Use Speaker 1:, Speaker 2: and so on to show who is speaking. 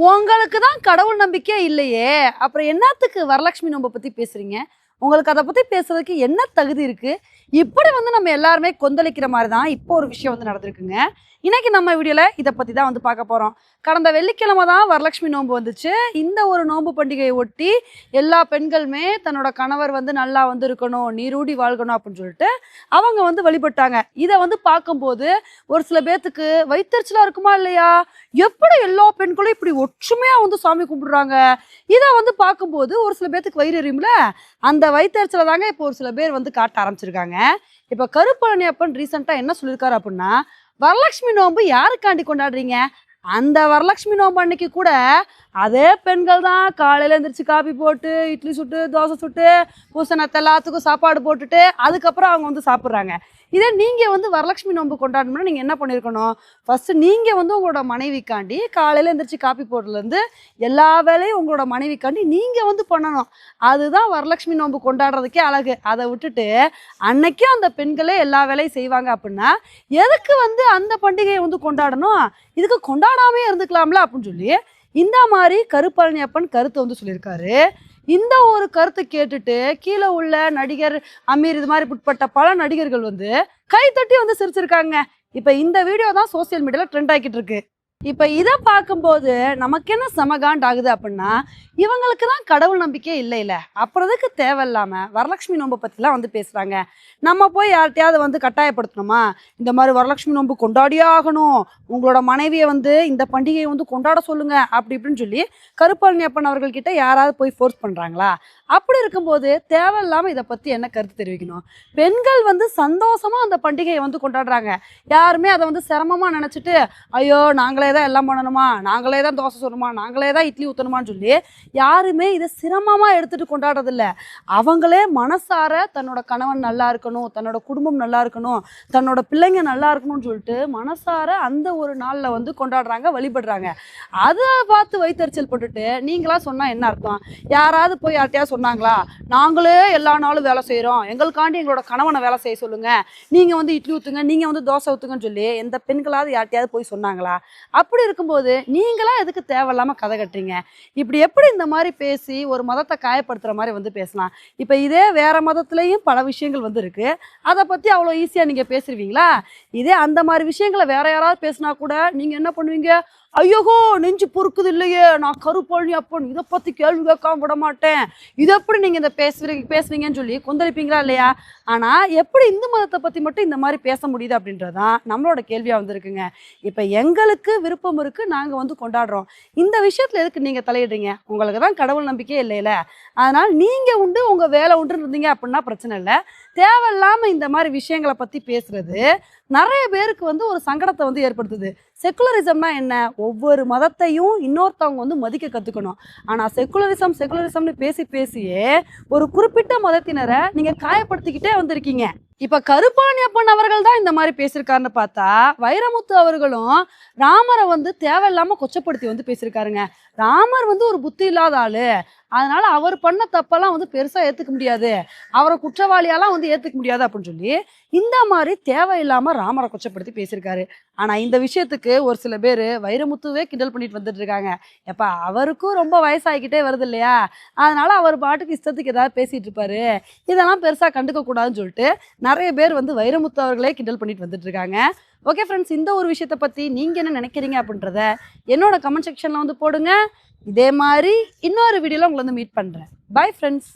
Speaker 1: உங்களுக்கு தான் கடவுள் நம்பிக்கை இல்லையே. அப்புறம் என்னத்துக்கு வரலட்சுமி நோம்பை பற்றி பேசுகிறீங்க உங்களுக்கு அதை பற்றி பேசுறதுக்கு என்ன தகுதி இருக்குது இப்படி வந்து நம்ம எல்லாருமே கொந்தளிக்கிற மாதிரி தான் இப்போ ஒரு விஷயம் வந்து நடந்திருக்குங்க. இன்னைக்கு நம்ம வீடியோல இதை பத்தி தான் வந்து பார்க்க போறோம். கடந்த வெள்ளிக்கிழமை தான் வரலட்சுமி நோன்பு வந்துச்சு. இந்த ஒரு நோன்பு பண்டிகையை ஒட்டி எல்லா பெண்களுமே தன்னோட கணவர் வந்து நல்லா வந்து இருக்கணும் நீரூடி வாழ்கணும் அப்படின்னு சொல்லிட்டு அவங்க வந்து வழிபட்டாங்க. இதை வந்து பார்க்கும்போது ஒரு சில பேர்த்துக்கு வயிற்றுச்சலா இருக்குமா இல்லையா? எப்படி எல்லா பெண்களும் இப்படி ஒற்றுமையா வந்து சாமி கும்பிடுறாங்க? இதை வந்து பார்க்கும்போது ஒரு சில பேர்த்துக்கு வயிறு எரியும்ல? அந்த வயிற்றுச்சல தாங்க இப்போ ஒரு சில பேர் வந்து காட்ட ஆரம்பிச்சிருக்காங்க. இப்போ கருப்பழனி அப்பன் ரீசெண்டாக என்ன சொல்லியிருக்காரு அப்படின்னா வரலட்சுமி நோன்பு யாருக்காண்டி கொண்டாடுறீங்க? அந்த வரலட்சுமி நோன்பு அன்னைக்கு கூட அதே பெண்கள் தான் காலையில் எழுந்திரிச்சு காபி போட்டு இட்லி சுட்டு தோசை சுட்டு பூசணத்தை எல்லாத்துக்கும் சாப்பாடு போட்டுட்டு அதுக்கப்புறம் அவங்க வந்து சாப்பிட்றாங்க. இதே நீங்கள் வந்து வரலட்சுமி நோன்பு கொண்டாடணும்னா நீங்கள் என்ன பண்ணியிருக்கணும் ஃபஸ்ட்டு நீங்கள் வந்து உங்களோட மனைவிக்காண்டி காலையில் எழுந்திரிச்சு காப்பி போடுறதுலேருந்து எல்லா வேலையும் உங்களோட மனைவிக்காண்டி நீங்கள் வந்து பண்ணணும். அதுதான் வரலட்சுமி நோன்பு கொண்டாடுறதுக்கே அழகு. அதை விட்டுட்டு அன்னைக்கும் அந்த பெண்களே எல்லா வேலையும் செய்வாங்க அப்படின்னா எதுக்கு வந்து அந்த பண்டிகையை வந்து கொண்டாடணும்? இதுக்கு கொண்டாடாமே இருந்துக்கலாம்ல அப்படின்னு சொல்லி இந்த மாதிரி கருப்பழனி அப்பன் கருத்தை வந்து சொல்லியிருக்காரு. இந்த ஒரு கருத்தை கேட்டுட்டு கீழே உள்ள நடிகர் அமீர் இது மாதிரி உட்பட்ட பல நடிகர்கள் வந்து கை தட்டி வந்து சிரிச்சிருக்காங்க. இப்போ இந்த வீடியோ தான் சோசியல் மீடியாவில் ட்ரெண்ட் ஆகிட்டு இருக்கு. இப்போ இதை பார்க்கும்போது நமக்கு என்ன சமகாண்ட் ஆகுது அப்படின்னா இவங்களுக்கு தான் கடவுள் நம்பிக்கை இல்லை இல்லை அப்புறதுக்கு தேவையில்லாமல் வரலட்சுமி நோன்பை பற்றிலாம் வந்து பேசுகிறாங்க நம்ம போய் யார்கிட்டயாவது வந்து கட்டாயப்படுத்தணுமா? இந்த மாதிரி வரலட்சுமி நோன்பு கொண்டாடியே ஆகணும். உங்களோட மனைவியை வந்து இந்த பண்டிகையை வந்து கொண்டாட சொல்லுங்க. அப்படி இப்படின்னு சொல்லி கருப்பழனி அப்பன் அவர்கள்கிட்ட யாராவது போய் ஃபோர்ஸ் பண்ணுறாங்களா அப்படி இருக்கும்போது தேவையில்லாமல் இதை பற்றி என்ன கருத்து தெரிவிக்கணும்? பெண்கள் வந்து சந்தோஷமாக அந்த பண்டிகையை வந்து கொண்டாடுறாங்க. யாருமே அதை வந்து சிரமமாக நினச்சிட்டு ஐயோ நாங்களே தான் எல்லாம் பண்ணணுமா? நாங்களே தான் தோசை சொல்லணுமா நாங்களே தான் இட்லி ஊற்றணுமான்னு சொல்லி யாருமே இதை சிரமமாக எடுத்துகிட்டு கொண்டாடுறதில்ல. அவங்களே மனசார தன்னோட கணவன் நல்லா இருக்கணும் தன்னோட குடும்பம் நல்லா இருக்கணும் தன்னோட பிள்ளைங்க நல்லா இருக்கணும்னு சொல்லிட்டு மனசார அந்த ஒரு நாளில் வந்து கொண்டாடுறாங்க வழிபடுறாங்க. அதை பார்த்து வைத்தறிச்சல் போட்டுட்டு நீங்களா சொன்னால் என்ன அர்த்தம்? யாராவது போய் யார்ட்டையா சொன்னாங்களா? நாங்களே எல்லா நாளும் வேலை செய்கிறோம் எங்களுக்காண்டி எங்களோட கணவனை வேலை செய்ய சொல்லுங்கள் நீங்கள் வந்து இட்லி ஊற்றுங்க நீங்கள் வந்து தோசை ஊற்றுங்கன்னு சொல்லி எந்த பெண்களாவது யார்ட்டையாவது போய் சொன்னாங்களா? அப்படி இருக்கும்போது நீங்களாம் எதுக்கு தேவையில்லாமல் கதை கட்டுறீங்க? இப்படி எப்படி இந்த மாதிரி பேசி ஒரு மதத்தை காயப்படுத்துகிற மாதிரி வந்து பேசலாம்? இப்போ இதே வேறு மதத்துலேயும் பல விஷயங்கள் வந்து இருக்குது அதை பற்றி அவ்வளோ ஈஸியாக நீங்கள் பேசுருவீங்களா? இதே அந்த மாதிரி விஷயங்களை வேறு யாராவது பேசினா கூட நீங்கள் என்ன பண்ணுவீங்க? ஐயோகோ நெஞ்சு பொறுக்குது இல்லையே நான் கருப்பழனி அப்பன். இதை பற்றி கேள்வி கேட்காம விட மாட்டேன். இதை எப்படி நீங்கள் இந்த பேசுவீங்க பேசுவீங்கன்னு சொல்லி கொந்தளிப்பீங்களா இல்லையா? ஆனால் எப்படி இந்து மதத்தை பற்றி மட்டும் இந்த மாதிரி பேச முடியுது அப்படின்றதான் நம்மளோட கேள்வியாக வந்திருக்குங்க. இப்போ எங்களுக்கு விருப்பம் இருக்குது நாங்கள் வந்து கொண்டாடுறோம். இந்த விஷயத்தில் எதுக்கு நீங்கள் தலையிடுறீங்க? உங்களுக்கு தான் கடவுள் நம்பிக்கையே இல்லைல்ல அதனால் நீங்கள் உண்டு உங்கள் வேலை உண்டு இருந்தீங்க அப்படின்னா பிரச்சனை இல்லை. தேவையில்லாமல் இந்த மாதிரி விஷயங்களை பற்றி பேசுறது நிறைய பேருக்கு வந்து ஒரு சங்கடத்தை வந்து ஏற்படுத்துது. செக்குலரிசம்னா என்ன? ஒவ்வொரு மதத்தையும் இன்னொருத்தவங்க வந்து மதிக்க கற்றுக்கணும் ஆனால் செக்குலரிசம் செக்குலரிசம்னு பேசி பேசியே ஒரு குறிப்பிட்ட மதத்தினரை நீங்கள் காயப்படுத்திக்கிட்டே வந்திருக்கீங்க. இப்போ கருப்பாணி அப்பன் அவர்கள் தான் இந்த மாதிரி பேசியிருக்காருன்னு பார்த்தா வைரமுத்து அவர்களும் ராமரை வந்து தேவையில்லாமல் கொச்சப்படுத்தி வந்து பேசியிருக்காருங்க ராமர் வந்து ஒரு புத்தி இல்லாத ஆளு. அதனால அவர் பண்ண தப்பெல்லாம் வந்து பெருசாக ஏற்றுக்க முடியாது. அவரை குற்றவாளியாலாம் வந்து ஏற்றுக்க முடியாது அப்படின்னு சொல்லி இந்த மாதிரி தேவையில்லாமல் ராமரை கொச்சப்படுத்தி பேசியிருக்காரு ஆனால் இந்த விஷயத்துக்கு ஒரு சில பேர் வைரமுத்துவே கிண்டல் பண்ணிட்டு வந்துட்டு இருக்காங்க. எப்பா அவருக்கும் ரொம்ப வயசாகிக்கிட்டே வருது இல்லையா? அதனால அவர் பாட்டுக்கு இஷ்டத்துக்கு ஏதாவது பேசிட்டு இருப்பாரு. இதெல்லாம் பெருசாக கண்டுக்க கூடாதுன்னு சொல்லிட்டு நிறைய பேர் வந்து வைரமுத்து அவர்களே கிண்டல் பண்ணிட்டு வந்துட்டு இருக்காங்க. ஓகே ஃப்ரெண்ட்ஸ் இந்த ஒரு விஷயத்தை பற்றி நீங்கள் என்ன நினைக்கிறீங்க அப்படின்றத என்னோட கமெண்ட் செக்ஷனில் வந்து போடுங்க. இதே மாதிரி இன்னொரு வீடியோவில் உங்களை வந்து மீட் பண்ணுறேன் பை ஃப்ரெண்ட்ஸ்.